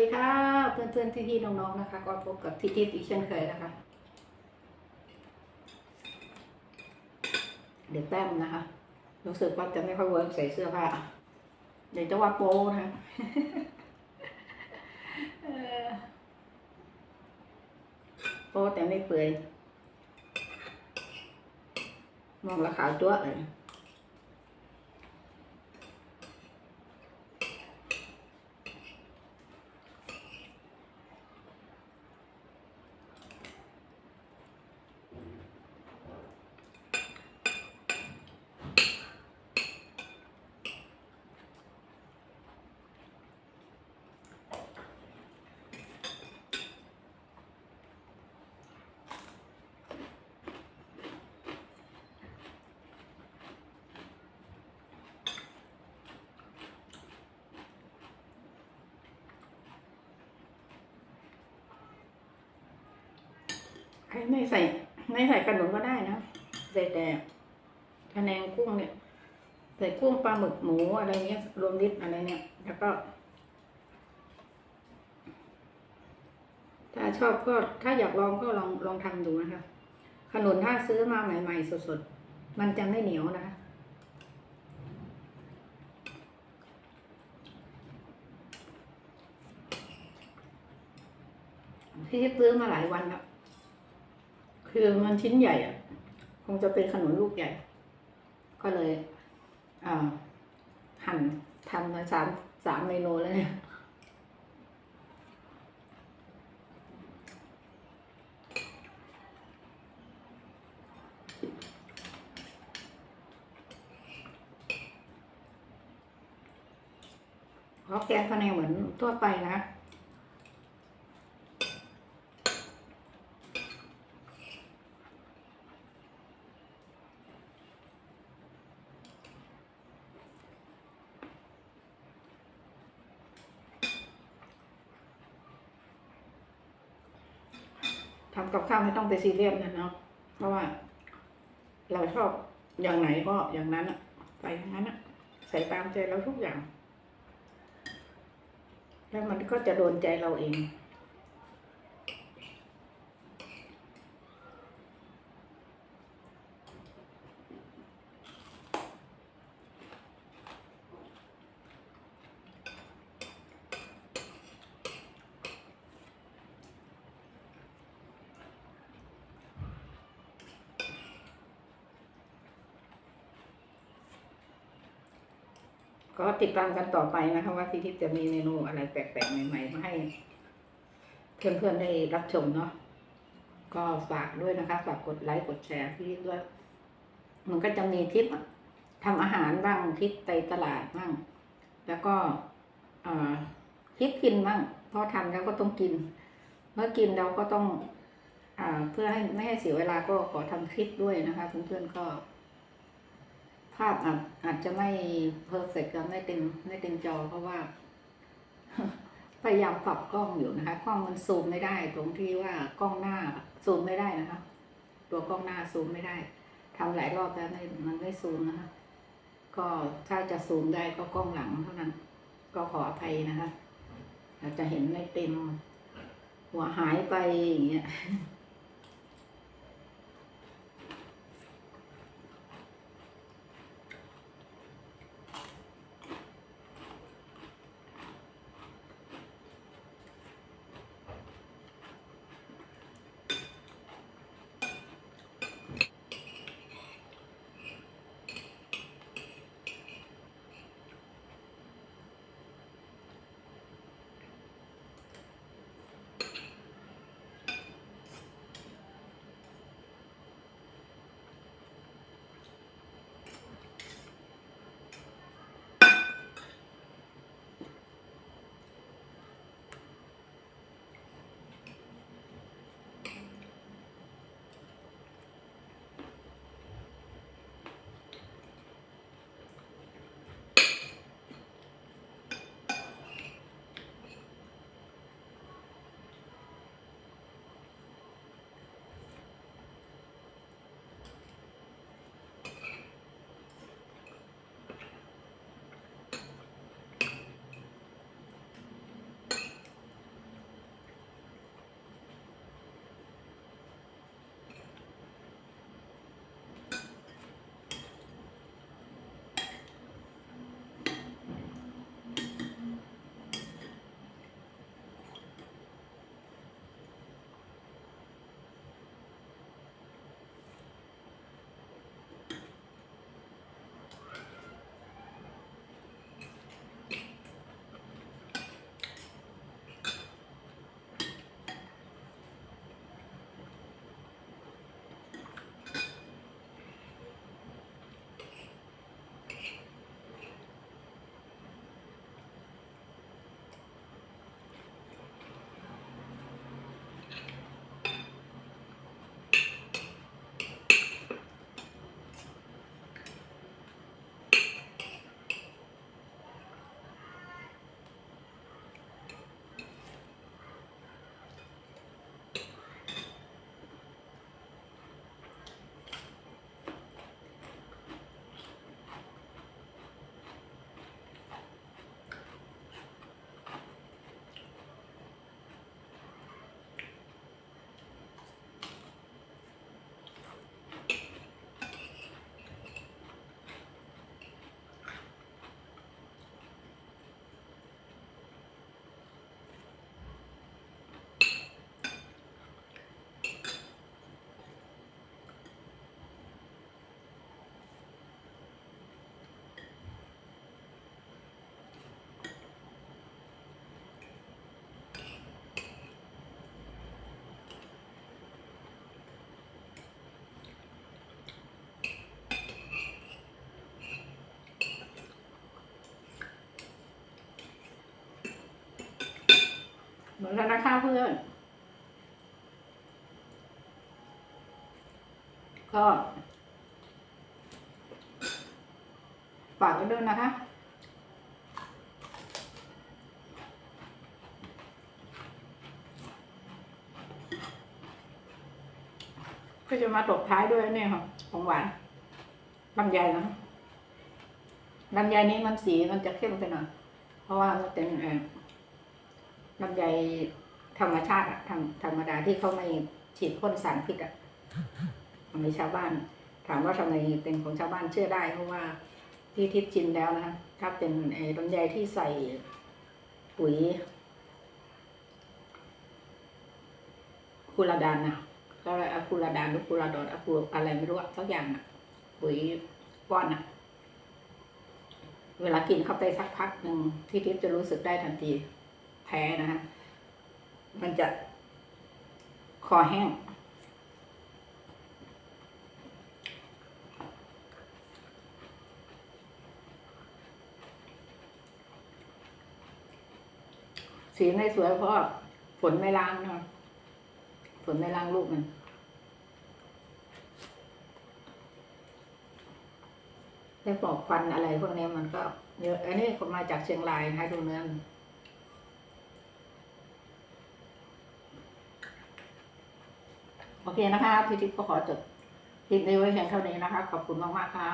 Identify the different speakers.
Speaker 1: ดีค่ะเพื่อนเพื่อนพี่พี่ๆน้องๆนะคะ ก็พบกับทิทิอีกเช่นเคยนะคะ เดี๋ยวแต้มนะคะ รู้สึกว่าจะไม่ค่อยเวิร์กใส่เสื้อผ้าเดี๋ยวจะว่าโป้นะโป้แต่ไม่เปื่อยมองละขาวตัวเลย ไม่ใส่ไม่ใส่ขนมก็ได้นะใส่แต่คะแนนกุ้งเนี่ย ใส่กุ้งปลาหมึกหมูอะไรเงี้ยรวมนิดอะไรเนี่ย แล้วก็ ถ้าชอบก็ถ้าอยากลองก็ลองลองทำดูนะคะขนุนถ้าซื้อมาใหม่ ๆสดๆมันจะไม่เหนียวนะคะที่ซื้อมาหลายวันแล้ว คือมันชิ้นใหญ่อะคงจะเป็นขนุนลูกใหญ่ ก็เลยหั่นทำมาสามสามเมนูแล้วเนี่ยเพราะแกงคะแนนเหมือนทั่วไปนะ ทำกับข้าวไม่ต้องไปซีเรียสนะเนาะเพราะว่า เราชอบอย่างไหนก็อย่างนั้นอะใส่อย่างนั้นอะใส่ตามใจเราทุกอย่าง แล้วมันก็จะโดนใจเราเอง ก็ติดตามกันต่อไปนะคะว่าที่ทิพย์จะมีเมนูอะไรแปลกๆใหม่ๆมาให้เพื่อนๆได้รับชมเนาะก็ฝากด้วยนะคะฝากกดไลค์กดแชร์ที่ทิพย์ด้วย มันก็จะมีทิปทำอาหารบ้างทิปไปตลาดบ้างแล้วก็เอ่อทิปกินบ้างเพราะทำแล้วก็ต้องกิน เมื่อกินเราก็ต้องอเพื่อให้ไม่ให้เสียเวลาก็ขอทำคลิปด้วยนะคะเพื่อนๆก็ ภาพอาจอาจจะไม่เพอร์เฟกต์กับไม่เต็มไม่เต็มจอเพราะว่า พยายามปรับกล้องอยู่นะคะ กล้องมันซูมไม่ได้ ตรงที่ว่ากล้องหน้าซูมไม่ได้นะคะ ตัวกล้องหน้าซูมไม่ได้ทำหลายรอบแล้วไม่มันไม่ซูมนะคะ ก็ถ้าจะซูมได้ก็กล้องหลังเท่านั้น ก็ขออภัยนะคะเราจะเห็นไม่เต็ม หัวหายไปอย่างเงี้ย มดแล้วนะคะเพื่อน ก็ฝากไว้ด้วยนะคะ ก็จะมาตบท้ายด้วยเนี่ยค่ะของหวานลำไยนะลำไยนี้มันสีมันจะเข้มไปหน่อยเพราะว่ามันเป็นเอ่อ ลำไยธรรมชาติอะธรรมธรรมดาที่เขาไม่ฉีดพ่นสารพิษอะของชาวบ้าน ถามว่าทำไมเป็นของชาวบ้านเชื่อได้เพราะว่าที่ทิศชินแล้วนะคะถ้าเป็นไอ้ลำไยที่ใส่ปุ๋ยคูลาดานนะก็เลยอะคูลาดานหรือคูลาดอนอะคูอะไรไม่รู้อะสักอย่างอะปุ๋ยป้อนอะเวลากินเข้าไปสักพักหนึ่งที่ทิพย์จะรู้สึกได้ทันที แพ้นะฮะมันจะคอแห้ง สีไม่สวยเพราะฝนไม่ล้างนะฝนไม่ล้างลูกมันได้ปอกควันอะไรพวกนี้มันก็เยอะอันนี้ผมมาจากเชียงรายนะคะดูเนื้อมัน โอเคนะคะพี่ทิพย์ก็ขอจบคลิปนี้ไว้เพียงเท่านี้นะคะ ขอบคุณมากๆค่ะ